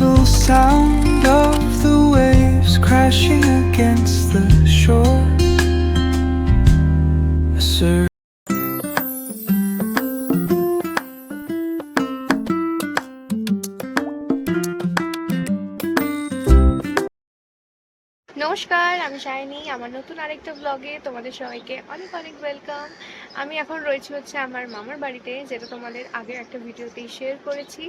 gentle sound নমস্কার, আমি shiny, আমার নতুন আরেকটা ব্লগে তোমাদের সবাইকে অনেক অনেক ওয়েলকাম আমি এখন রয়েছি হচ্ছে আমার মামার বাড়িতে, যেটা তোমাদের আগে একটা ভিডিওতেই শেয়ার করেছি।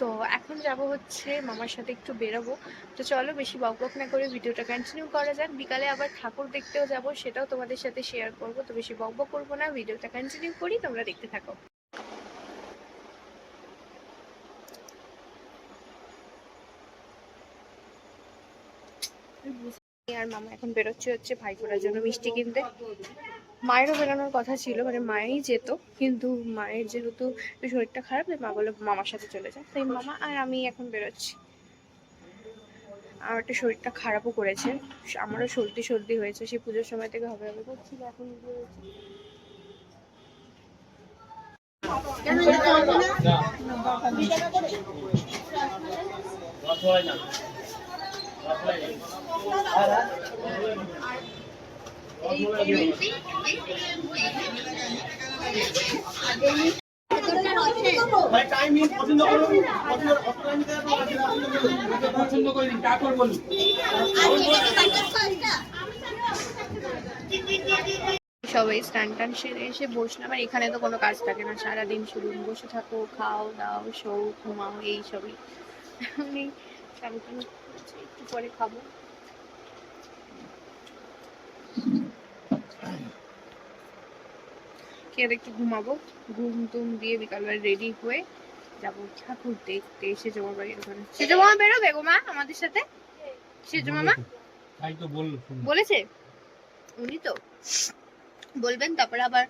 তো এখন যাব হচ্ছে মামার সাথে একটু বেরোবো। তো চলো বেশি বক বক না করে ভিডিওটা কন্টিনিউ করা যাক। বিকালে আবার ঠাকুর দেখতেও যাব, সেটাও তোমাদের সাথে শেয়ার করব। তো বেশি বক বক করব না, ভিডিওটা কন্টিনিউ করি, তোমরা দেখতে থাকো। আর মামা এখন বেরোচ্ছে হচ্ছে ভাইফোঁটার জন্য মিষ্টি কিনতে। মায়েরও বেরোনোর কথা ছিল মানে মায়েই যেত কিন্তু মায়ের যেহেতু শরীরটা খারাপ তাই মা বলে মামার সাথে চলে যায় তাই মামা আর আমি এখন বেরোচ্ছি। আমার একটা শরীরটা খারাপও করেছে। আমারও সর্দি সর্দি হয়েছে সেই পুজোর সময় থেকে হবে হবে করছিল এখন বেরোচ্ছি। সবাই স্টান টান সেরে এসে বসলাম, আর এখানে তো কোনো কাজ থাকে না। সারাদিন শুধু বসে থাকো, খাও, দাও শো ঘুমাও, এই সবই। আমি সারাদিন একটু পরে খাব। খেয়ে একটু ঘুমাবো। ঘুম টুম দিয়ে বিকালবেলা রেডি হয়ে যাব ঠাকুর দেখতে। সেজো মামা ওখানে। সেজো মামা বেরোবে গো মা আমাদের সাথে? সেজো মামা তাই তো বল বলেছে? উনি তো। বলবেন তারপরে আবার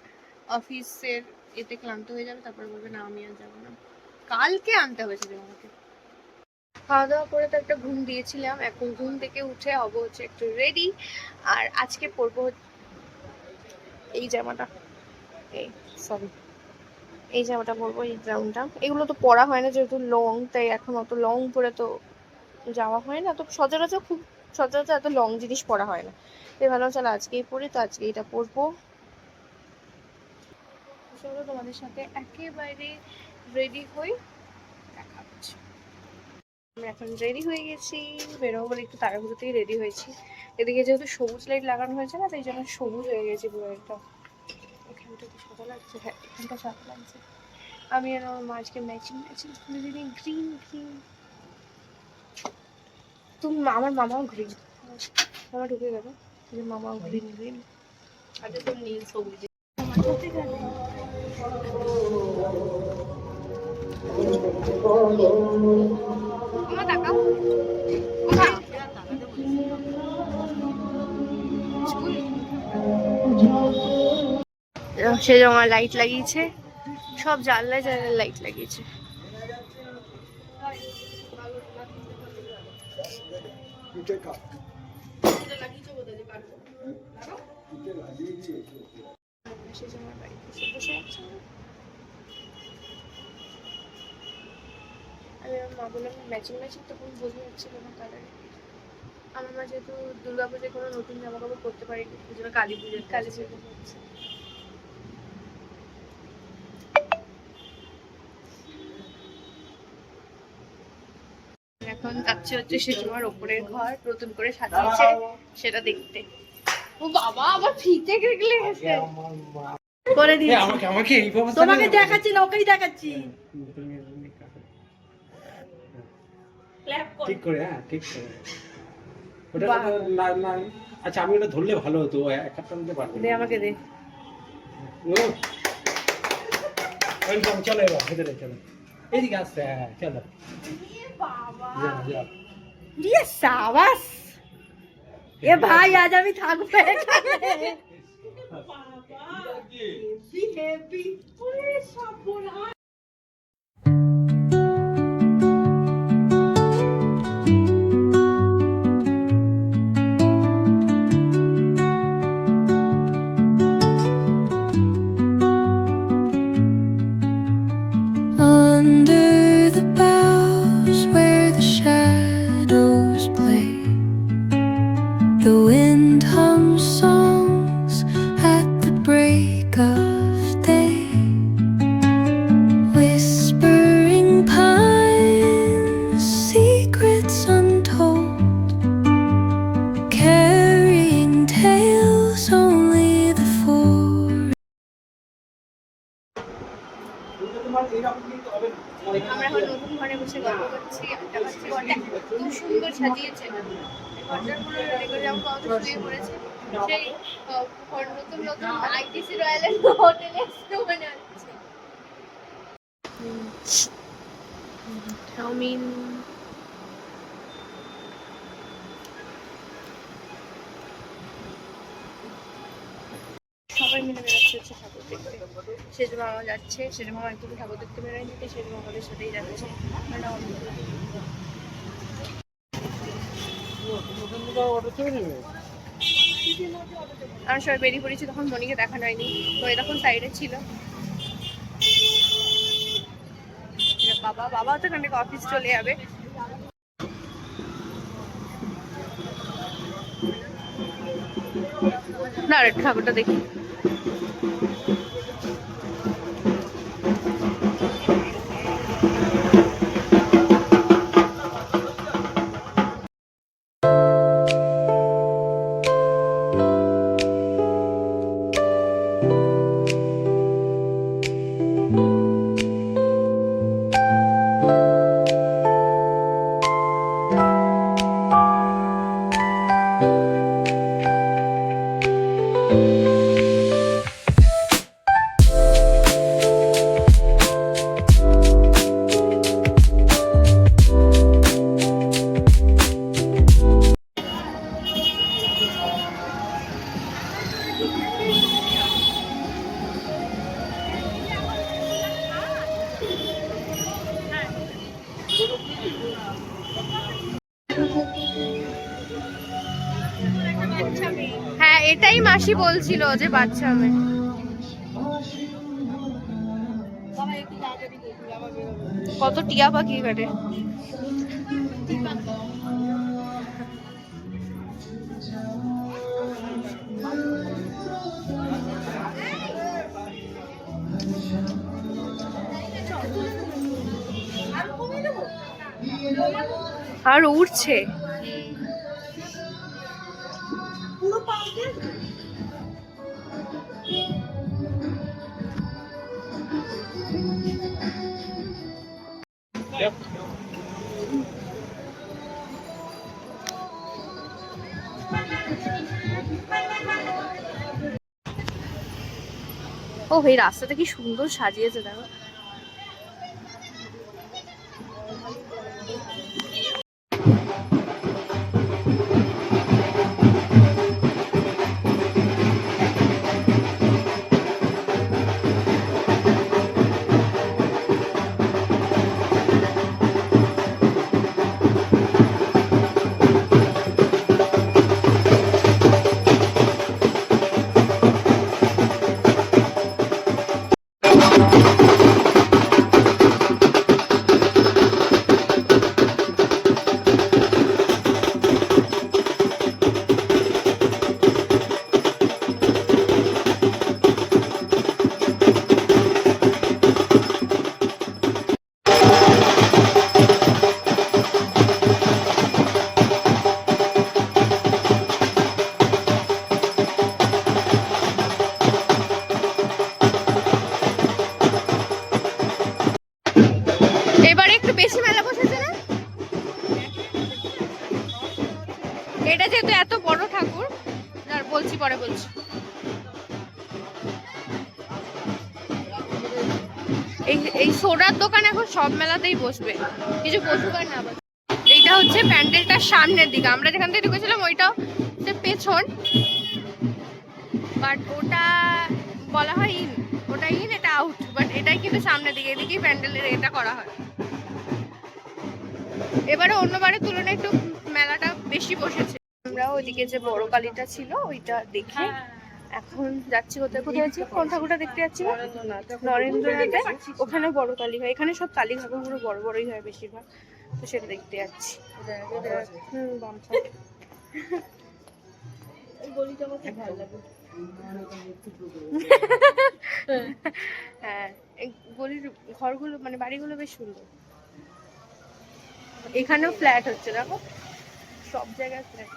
অফিসের এতে ক্লান্ত হয়ে যাবে তারপরে বলবে না আমি আর যাব না। কালকে আনতে হবে সেদিন আমাকে খাওয়া দাওয়া করে তো একটা ঘুম দিয়েছিলাম। এখন ঘুম থেকে উঠে হব হচ্ছে একটু রেডি আর আজকে পরবো এই জামাটা। এই সরি এই জামাটা পরবো, এই গ্রাউন্ডটা এগুলো তো পরা হয় না যেহেতু লং তাই এখন অত লং পরে তো যাওয়া হয় না। তো সচরাচর খুব, সচরাচর এত লং জিনিস পরা হয় না। তাই ভালো, চলো আজকেই পরি, তো আজকে এটা পরবো। চলো তোমাদের সাথে একেবারে রেডি হই। আমরা এখন রেডি হয়ে গেছি বেরোবো বলে একটু তাড়াহুড়োতেই রেডি হয়েছি এদিকে যেহেতু সবুজ লাইট লাগানো হয়েছে না তাই জন্য সবুজ হয়ে গেছে পুরো একটা এখানটা কি সাদা লাগছে হ্যাঁ এখানটা সাদা লাগছে আমি আর আমার মা আজকে ম্যাচিং ম্যাচিং করে দিদি গ্রিন গ্রিন তুমি আমার মামাও গ্রিন মামা ঢুকে গেল যে মামাও গ্রিন গ্রিন তো নীল সবুজ মামা। সে জমা লাইট লাগিয়েছে। সব জানলায় জানলায় লাইট লাগিয়েছে। সে জমা বাড়িতে এসে বসে আছে আমি আমার মা বললাম ম্যাচিং ম্যাচিং তখন বোঝা যাচ্ছে কোনো কালার আমার মা যেহেতু দুর্গা পুজোয় কোনো নতুন জামা কাপড় করতে পারিনি ওই জন্য কালী পুজোর কালী পুজো হচ্ছে এখন যাচ্ছে হচ্ছে সে তোমার ওপরের ঘর নতুন করে সাজিয়েছে সেটা দেখতে। ও বাবা আবার ফিতে গেলে গেছে। করে দিয়েছি। আমাকে আমাকে এই তোমাকে দেখাচ্ছি না ওকেই দেখাচ্ছি। ঠিক করে হ্যাঁ ঠিক করে। ওটা না না আচ্ছা আমি ওটা ধরলে ভালো হতো এক হাতটা নিতে পারব দে আমাকে দে। ওয়েলকাম চলো এবার ভেতরে চলো। এইদিকে আসতে হ্যাঁ চলো। যাও, যাও। ইয়ে সাবাস। এ ভাই আজ আমি থাকব এখানে। সাজিয়েছে ঘরটার পুরো রেগুলার কত শুয়ে পড়েছে। সেই নতুন নতুন আইটিসি রয়্যাল হোটেলে মনে হচ্ছে চাউমিন। সবাই মিলে বেরোচ্ছে হচ্ছে ঠাকুর দেখতে। সেজ মামা যাচ্ছে সেজ মামা একটু ঠাকুর দেখতে বেরোয়নি তো সেজ মামা আমাদের সাথেই যাচ্ছে। আমরা আমরা সবাই বেরিয়ে পড়েছি, তখন মনিকে দেখানো হয়নি। তো তখন সাইডে ছিল। বাবা বাবা তো এখান অফিস চলে যাবে। না ঠাকুরটা দেখি। এটাই মাসি বলছিল যে বাচ্চা মেয়ে কত টিয়া পাখি কাটে। আর উঠছে ও এই রাস্তাটা কি সুন্দর সাজিয়েছে দেখো। সব মেলাতেই বসবে। কিছু আর না বসুক। এইটা হচ্ছে প্যান্ডেলটার সামনের দিকে। আমরা যেখান থেকে ঢুকেছিলাম ওইটা হচ্ছে পেছন। বাট ওটা বলা হয় ইন ওটা ইন এটা আউট বাট এটাই কিন্তু সামনের দিকে। এদিকেই প্যান্ডেলের এটা করা হয়। এবারে অন্যবারের তুলনায় একটু মেলাটা বেশি বসেছে। আমরা ওইদিকে যে বড় কালীটা ছিল, ওইটা দেখে এখন যাচ্ছি কোথায়? কোথায় যাচ্ছি? কোন ঠাকুরটা দেখতে যাচ্ছি নরেন্দ্রনাথে। ওখানে বড় কালী হয়। এখানে সব কালী ঠাকুরগুলো বড় বড়ই হয় বেশিরভাগ। তো সেটা দেখতে যাচ্ছি। হুম, বাম হ্যাঁ গলির ঘরগুলো মানে বাড়িগুলো বেশ সুন্দর। এখানেও ফ্ল্যাট হচ্ছে, দেখো। সব জায়গায় ফ্ল্যাট।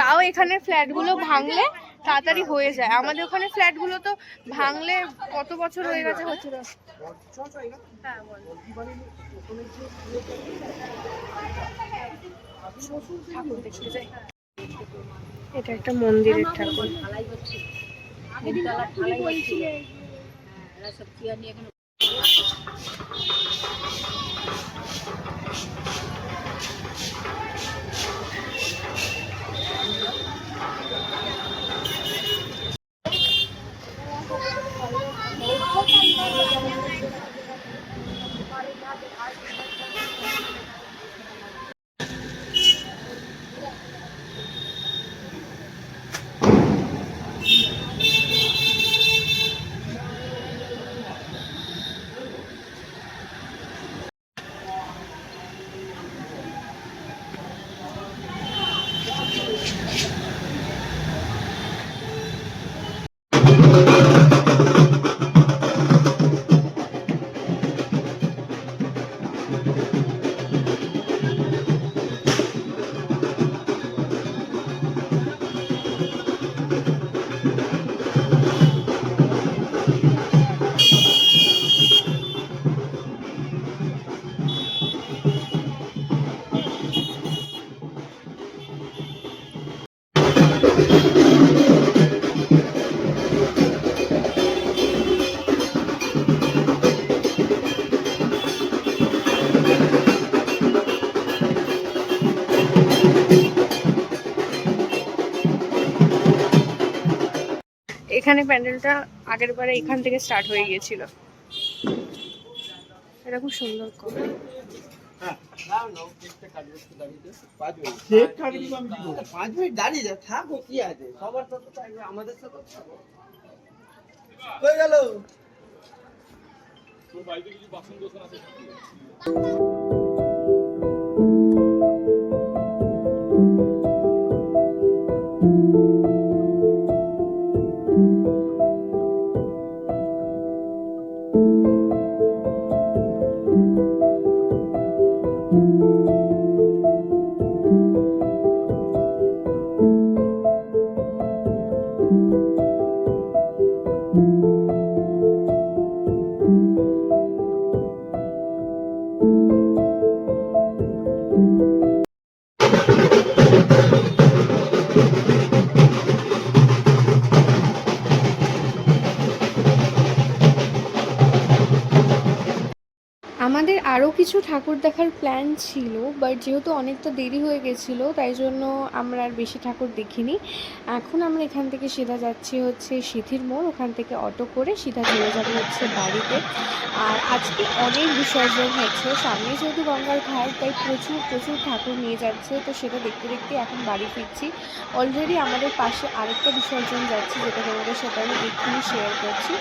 তাও এখানে ফ্ল্যাটগুলো ভাঙলে তাড়াতাড়ি হয়ে যায়। আমাদের ওখানে ফ্ল্যাটগুলো তো ভাঙলে কত বছর হয়ে গেছে? হচ্ছে না ঠাকুর। দেখতে যাই এটা একটা মন্দিরের ঠাকুর এখানে প্যান্ডেলটা আগের বারে এখান থেকে স্টার্ট হয়ে গিয়েছিল। এটা খুব সুন্দর করে। পাঁচ মিনিট। দাঁড়িয়ে যা থাকো কি আছে? আমাদের আরও কিছু ঠাকুর দেখার প্ল্যান ছিল বাট যেহেতু অনেকটা দেরি হয়ে গেছিল, তাই জন্য আমরা আর বেশি ঠাকুর দেখিনি। এখন আমরা এখান থেকে সিধা যাচ্ছি হচ্ছে সিথির মোড়, ওখান থেকে অটো করে সিধা চলে যাব হচ্ছে বাড়িতে। আর আজকে অনেক বিসর্জন হচ্ছে, সামনে যেহেতু গঙ্গার ঘাট, তাই প্রচুর প্রচুর ঠাকুর নিয়ে যাচ্ছে, তো সেটা দেখতে দেখতে এখন বাড়ি ফিরছি। অলরেডি আমাদের পাশে আরেকটা বিসর্জন যাচ্ছে, যেটা তোমাদের সাথে আমি এক্ষুনি শেয়ার করছি.